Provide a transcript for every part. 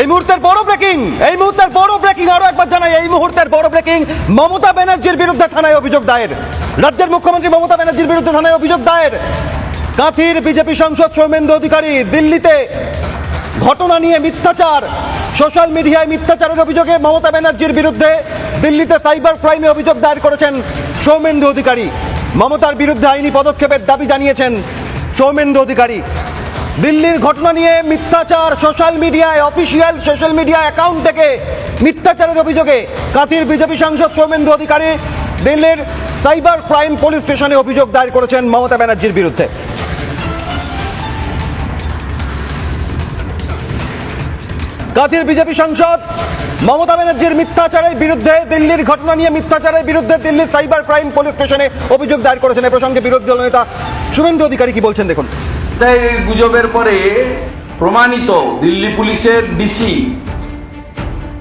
এই মুহূর্তের বড় ব্রেকিং, এই মুহূর্তের বড় ব্রেকিং। আরও একবার জানাই, এই মুহূর্তের বড় ব্রেকিং। মমতা ব্যানার্জির বিরুদ্ধে থানায় অভিযোগ দায়ের। রাজ্যের মুখ্যমন্ত্রী মমতা ব্যানার্জির বিরুদ্ধে থানায় অভিযোগ দায়ের। কাঁথির বিজেপি সাংসদ সৌমেন্দু অধিকারী দিল্লিতে ঘটনা নিয়ে মিথ্যাচার। সোশ্যাল মিডিয়ায় মিথ্যাচারের অভিযোগে মমতা ব্যানার্জির বিরুদ্ধে দিল্লিতে সাইবার ক্রাইমে অভিযোগ দায়ের করেছেন সৌমেন্দু অধিকারী। মমতার বিরুদ্ধে আইনি পদক্ষেপের দাবি জানিয়েছেন সৌমেন্দু অধিকারী। দিল্লির ঘটনা নিয়ে মিথ্যাচার সোশ্যাল মিডিয়ায়, অফিসিয়াল সোশ্যাল মিডিয়া অ্যাকাউন্ট থেকে মিথ্যাচারের অভিযোগে কাতির বিজেপি সাংসদ সৌমেন্দু অধিকারী দিল্লির সাইবার ক্রাইম পুলিশ স্টেশনে অভিযোগ দায়ের করেছেন মমতা ব্যানার্জির বিরুদ্ধে। কাতির বিজেপি সাংসদ মমতা ব্যানার্জির মিথ্যাচারের বিরুদ্ধে, দিল্লির ঘটনা নিয়ে মিথ্যাচারের বিরুদ্ধে দিল্লির সাইবার ক্রাইম পুলিশ স্টেশনে অভিযোগ দায়ের করেছেন। এ প্রসঙ্গে বিরোধী দল নেতা শুভেন্দু অধিকারী কি বলছেন দেখুন। তাই গুজবের পরে প্রমাণিত দিল্লি পুলিশের ডিসি।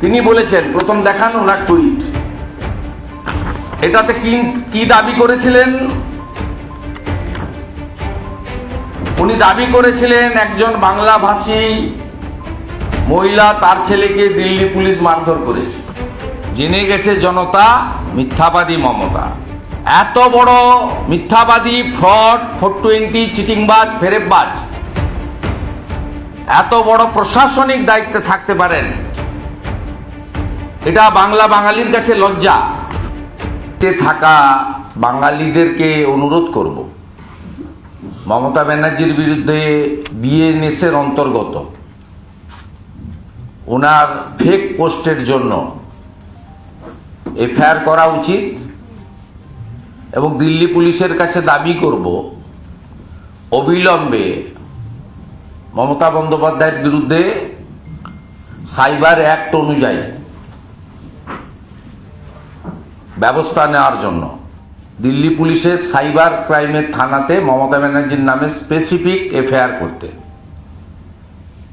তিনি বলেছেন, প্রথম দেখান ওনার টুইট। এটাতে কি কি দাবি করেছিলেন? উনি দাবি করেছিলেন, একজন বাংলা ভাষী মহিলা তার ছেলেকে দিল্লি পুলিশ মারধর করেছে। জেনে গেছে জনতা মিথ্যাবাদী মমতা। এত বড় মিথ্যাবাদী, ফ্রড, ফোর টোয়েন্টি, চিটিংবাজ, ফেরেববাজ। এত বড় প্রশাসনিক দায়িত্বে থাকতে পারেন। এটা বাংলা বাঙালির কাছে লজ্জা। থাকা বাঙালিদেরকে অনুরোধ করব। মমতা ব্যানার্জির বিরুদ্ধে বিএনএসের অন্তর্গত। ওনার ফেক পোস্টের জন্য এফআইআর করা উচিত। এবং দিল্লি পুলিশের কাছে দাবি করব, অবিলম্বে মমতা বন্দ্যোপাধ্যায়ের বিরুদ্ধে সাইবার অ্যাক্ট অনুযায়ী ব্যবস্থা নেওয়ার জন্য। দিল্লি পুলিশের সাইবার ক্রাইমের থানাতে মমতা ব্যানার্জির নামে স্পেসিফিক এফআইআর করতে।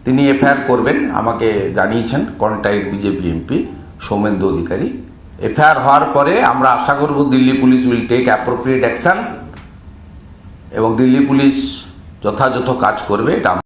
তিনি এফআইআর করবেন, আমাকে জানিয়েছেন Contai BJP MP, Soumendu Adhikari. FIR হওয়ার পরে আমরা আশা করব Delhi police will take appropriate action এবং দিল্লি পুলিশ যথাযথ কাজ করবে, এটা